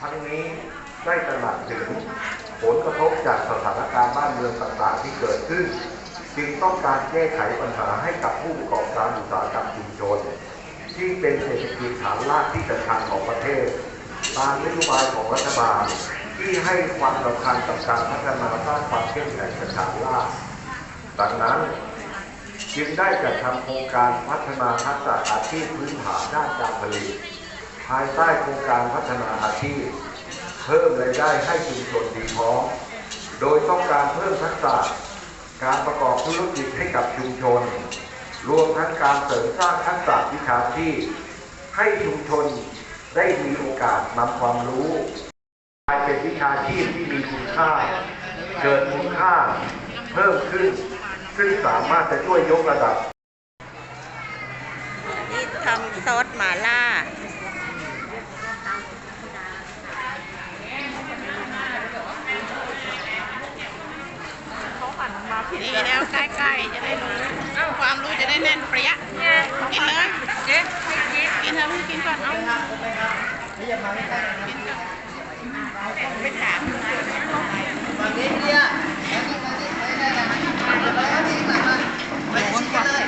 ทั้งนี้ได้ตระหนักถึงผลกระทบจากสถานการณ์บ้านเมืองต่างๆที่เกิดขึ้น จึงต้องการแก้ไขปัญหาให้กับผู้ประกอบการอุตสาหกรรมชุมชนที่เป็นเศรษฐกิจฐานรากที่สำคัญของประเทศ ตามนโยบายของรัฐบาลที่ให้ความสำคัญกับการพัฒนาสร้างความเข้มแข็งฐานรากดังนั้นจึงได้จัดทำโครงการพัฒนาทักษะอาชีพพื้นฐานด้านการผลิตายใต้โครงการพัฒนาอาชีพ เพิ่มรายได้ให้ชุมชนดีพร้อม โดยต้องการเพิ่มทักษะการประกอบธุรกิจให้กับชุมชน รวมทั้งการเสริมสร้างทักษะวิชาชีพให้ชุมชนได้มีโอกาสนำความรู้กลายเป็นวิชาชีพที่มีคุณค่า เกิดคุณค่าเพิ่มขึ้น ซึ่งสามารถจะช่วยยกระดับ นี่ทำซอสหมาล่า ดีแล้วใกล้ๆจะได้รู้ความรู้จะได้แน่นเปรี้ยกินเลยเจ๊กินเถอะพี่กินก่อนเอากินก่อนไปถามฝั่งนี้เนี่ยแล้วนี่มานี่ไม่ได้นะเดี๋ยวไปแล้วพี่กลับมาไปชิดกันเลย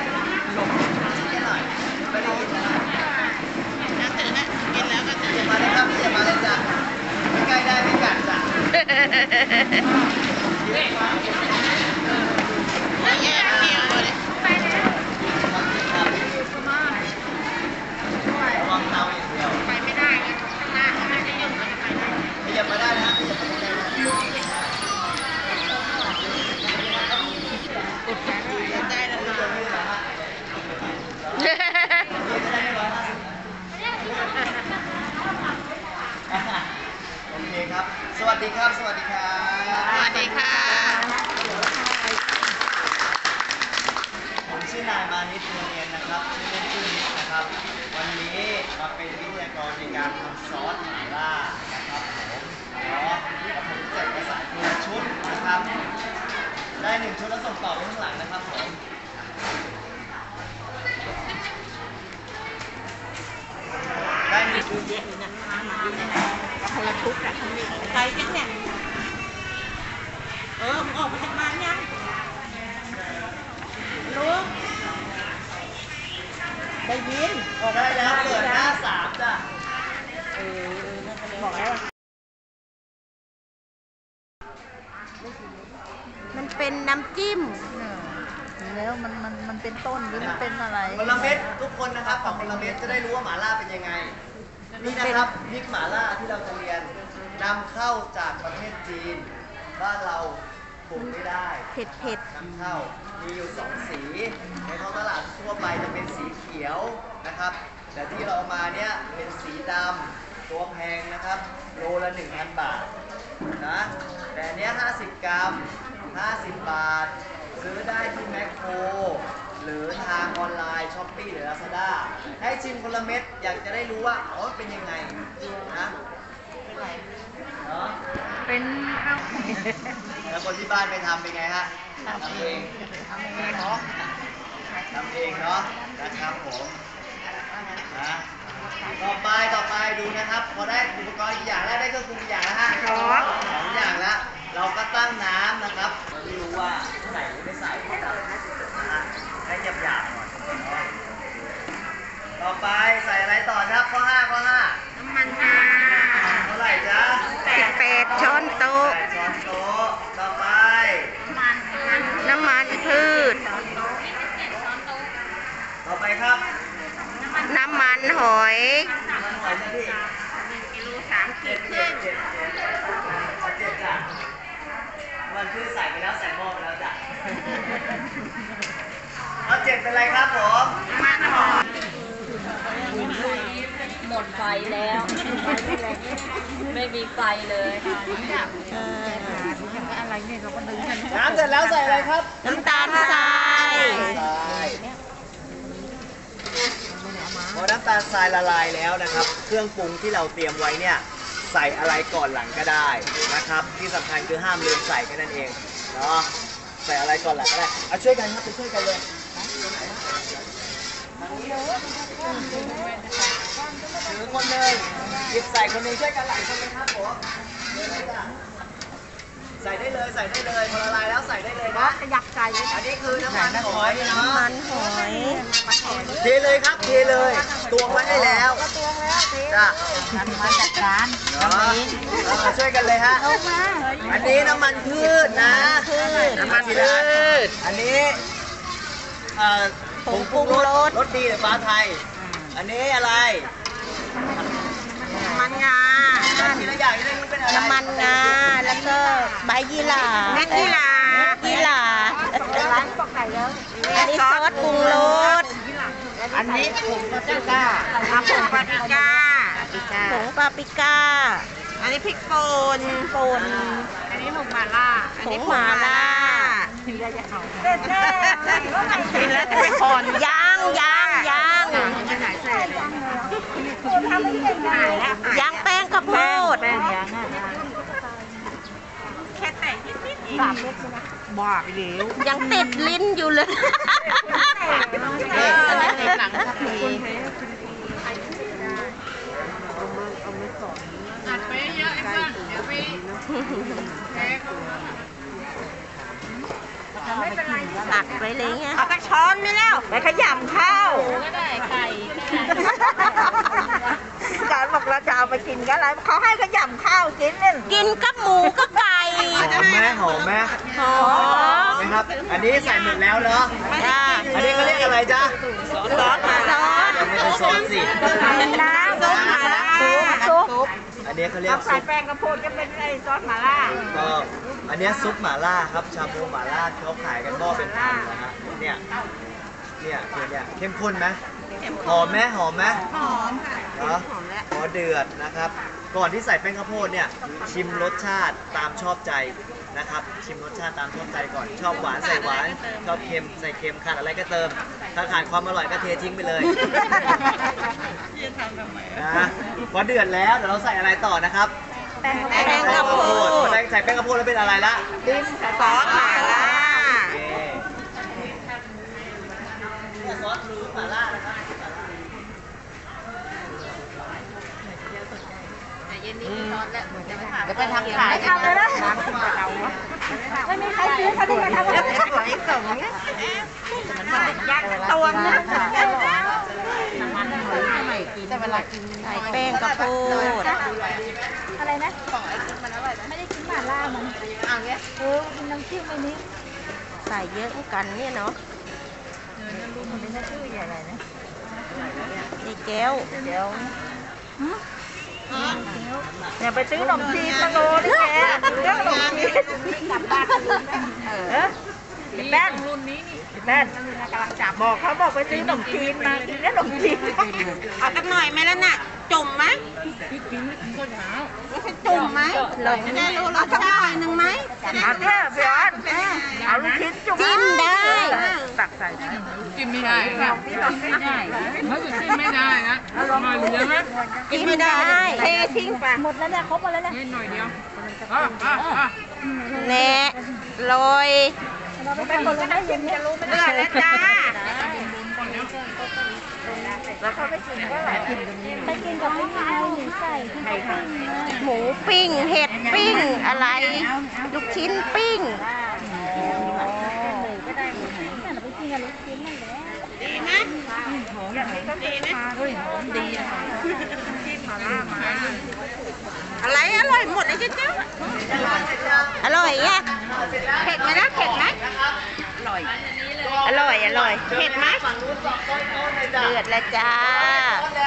หลบชิดกันหน่อยไปได้ยินนะนะถือนะกินแล้วก็ถืออย่ามาเลยครับอย่ามาเลยจ้ะไม่ใกล้ได้ไม่กัดจ้ะ แล้วแยกเคี้ยวเลย ระวังเตาอย่างเดียว ไปไม่ได้ไงข้างหน้าเขาไม่ได้ยุ่งมันจะไปได้ ขยับมาได้นะขยับมาได้นะ ได้แล้วนะ โอเคครับ สวัสดีครับ สวัสดีครับ สวัสดีค่ะ ผ มายมานิตเนียนนะครับชื่อเล่นชื่อนิดนะครับ วันนี้มาเป็นวิทยากรในการทำซอสหม่าล่านะครับผมแล้วผมแจกกระสายคนละชุดนะครับ ได้หนึ่งชุดแล้วส่งต่อไปข้างหลังนะครับผมได้หนึ่งชุดคนละชุดอะใครกันเนี่ยเออมึงออกมาจากบ้านยังรู้ได้ยิน ออกได้แล้วเปิดหน้าสามจ้ะ เออบอกแล้วมันเป็นน้ำจิ้ม แล้วมันมันมันเป็นต้นหรือมันเป็นอะไรคนละเม็ดทุกคนนะครับฝั่งคนละเม็ดจะได้รู้ว่าหม่าล่าเป็นยังไง นี่นะครับพริกหม่าล่าที่เราจะเรียนนำเข้าจากประเทศจีนบ้านเราปลูกไม่ได้เผ็ดเผ็ดนำเข้ามีอยู่สองสีในท้องตลาดทั่วไปจะเป็นสีเขียวนะครับ แต่ที่เราเอามาเนี่ยเป็นสีดำตัวแพงนะครับโลละ 1,000 บาทนะแต่อันเนี้ย50 กรัม 50 บาท ซื้อได้ที่แมคโครหรือทางออนไลน์ช้อปปี้หรือ Lazada ให้ชิมคนละเม็ดอยากจะได้รู้ว่าอ๋อเป็นยังไงนะเนาะเป็นข้าวแล้วคนที่บ้านไปทำเป็นไงฮะทำเองทำเองเนาะทำเองเนาะนะครับผมนะต่อไปต่อไปดูนะครับ พอได้อุปกรณ์กี่อย่างแล้วได้เครื่องปรุงกี่อย่างแล้วฮะสองสองอย่างแล้ว เราก็ตั้งน้ำนะครับเราไม่รู้ว่าใส่หรือไม่ใส่นะครับนะฮะให้หยาบหยาบๆหน่อยเนาะต่อไปใส่อะไรต่อครับข้อห้าข้อห้าน้ำมันงาเท่าไหร่จ๊ะสิบแปดช้อนโต๊ะแปดช้อนโต๊ะต่อไป น้ำมันพืช ต่อไปครับ น้ำมันหอย มันหอยนะพี่ กิโลสามขี เจ็ ด ด ค เจ็ รึ่ ด ง เจ็ดเจ็ดเอาเจ็ดจ้ะมันคือใส่ไปแล้วใส่หม้อไปแล้วจ้ะ เอาเจ็ดเป็นไรครับผมมันหอมหมดไฟแล้ว ไม่มีไฟเลยอะไรเนี่ยเราก็ดึงกันน้ำเสร็จแล้วใส่อะไรครับ น้ำตาลทรายทรายพอน้ำตาลทรายละลายแล้วนะครับ เครื่องปรุงที่เราเตรียมไว้เนี่ยใส่อะไรก่อนหลังก็ได้นะครับ ที่สำคัญคือห้ามลืมใส่แค่นั้นเองเนาะใส่อะไรก่อนหลังก็ได้เอาช่วยกันครับไปช่วยกันเลยน ถือคนหนึ่งหยิบใส่คนหนึ่งช่วยกันหลายคนเลยครับผมเดี๋ยวเลยจ้ะใส่ได้เลยใส่ได้เลยพอละลายแล้วใส่ได้เลยนะขยับใจเลยอันนี้คือน้ำมันหอยเนาะมันหอยเทเลยครับเทเลยตวงไว้ให้แล้วตวงแล้วสิจ้ะมันมาจากร้านเนาะเออช่วยกันเลยฮะเอามาอันนี้น้ำมันพืชนะน้ำมันพืชอันนี้เอ่อ ผงปรุงรสรสดีฟ้าไทย อันนี้อะไรมันงาทีละอย่างจะได้รู้เป็นอะไรน้ำมันงา แล้วก็ใบยี่หร่าเม็ดยี่หร่ายี่หร่าร้านบอกไก่แล้วอันนี้ซอสปรุงรส อันนี้ผงปาปริก้าผงปาปริก้าผงปาปริก้า อันนี้พริกป่นป่นอันนี้ผงมาล่าผงหมาล่าเด็ดแน่ กินแล้วจะไปผ่อนย่างย่างย่างย่างแป้งข้าวโพดแป้งย่างแค่แต่งนิดๆเองบ้าไปเดี๋ยวยังติดลิ้นอยู่เลยอะไรในหลังสักทีอัดไปเยอะไอ้สัสเดี๋ยวไปแพ้เขา ตักไปเลยไงเอากระช้อนไม่แล้วไปขยำข้าวก็ได้ไข่การบอกเราจะเอาไปกินกันอะไรเขาให้ขยำข้าวกินเนี่ยกินกับหมูกับไก่หอมไหมหอมไหมหอมไหมครับ อันนี้ใส่หมดแล้วเหรอจ้าอันนี้เขาเรียกอะไรจ๊ะซอสมาซอสไม่ใช่ซอสสิน้ำซุปมาละ ซุปซุปอันนี้เขาเรียกใส่ซุปแป้งกระโพดจะเป็นไอ้ซอสหม่าล่าก็อันเนี้ยซุปหม่าล่าครับชาบูหม่าล่าเขาขายกันหม้อเป็นพันนะฮะเนี่ยเนี่ยคือเนี่ยเข้มข้นไหมหอมไหมหอมไหมหอมค่ะเหรอพอเดือดนะครับ ก่อนที่ใส่แป้งข้าวโพดเนี่ยชิมรสชาติตามชอบใจ นะครับชิมรสชาติตามชอบใจก่อน ชอบหวานใส่หวานชอบเค็มใส่เค็มขาดอะไรก็เติม ถ้าขาดความอร่อยก็เททิ้งไปเลยนะพอเดือดแล้วเดี๋ยวเราใส่อะไรต่อนะครับแป้งข้าวโพดพอได้ใส่แป้งข้าวโพดแล้วเป็นอะไรละดิมซอสหม่าล่า โอเคเนี่ยซอสรูหม่าล่านะครับ จะไปทำขายทำเลยนะไม่มีใครซื้อเขาได้มาทำอะไรสวยสมเนี่ยยักษ์ตวงนะแต่เวลากินใส่แป้งข้าวโพดอะไรนะของไอ้กินมันอร่อยไม่ได้กินหม่าล่ามันเอาเงี้ยเออกินน้ำจิ้มอันนี้ใส่เยอะเหมือนกันเนี่ยเนาะมันเป็นชื่ออะไรนะนี่แก้วเดี๋ยว อย่าไปซื้อขนมจีนมาโลนี่แกซื้อขนมจีนกลับบ้านเออแป้นรุ่นนี้นี่แป้นกำลังจับบอกเขาบอกไปซื้อขนมจีนมากินขนมจีนเอาสักหน่อยไหมล่ะน่ะ จุ่มไหมจุ่มไหมหลงได้รู้รสชาติหนึ่งไหมเอาเถอะพี่ออนเอาลูกชิ้นจุ่มจิ้มได้ตักใส่ได้กินไม่ได้ค่ะพี่ลองไม่ได้ถ้าจะกินไม่ได้นะมาเหลือไหมจิ้มได้เททิ้งไปหมดแล้วเนี่ยครบหมดแล้วเนี่ยหน่อยเดียวอะอะอะแหน่โรยเราไปคนละได้เย็นจะรู้ไม่ได้แล้วจ้า แล้วเขาไปกินก็หลายกินไปกินกับพี่ไงหรือใส่ที่เขาปิ้งหมูปิ้ง เห็ดปิ้งอะไร ลูกชิ้นปิ้งด้เลยเราไปกินะหอย่างนี้ก็ดีนะหอมดีอะจิ้มมาล่ามาอะไรอร่อยหมดเลยเจ้าอร่อยอะเผ็ดไหมนะเผ็ดไหมอร่อย อร่อยอร่อยเผ็ดไหมฝั่งนู้นสองต้นต้นเลยจ้ะเดือดแล้วจ้า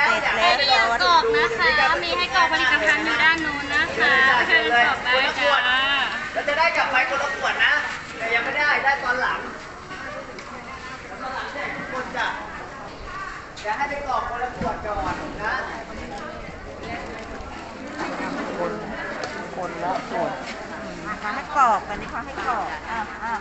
เผ็ดแล้วไม่อยากกรอกนะคะ มีให้กรอกผลิตภัณฑ์อยู่ด้านนู้นนะคะเชิญกรอกได้จ้าเราจะได้กลับไปคนละขวดนะ แต่ยังไม่ได้ ได้ตอนหลังตอนหลังได้ทุกคนจ้ะเดี๋ยวให้ไปกรอกคนละขวดก่อนนะเขาให้กรอกกันนี่เขาให้กรอกอะอะ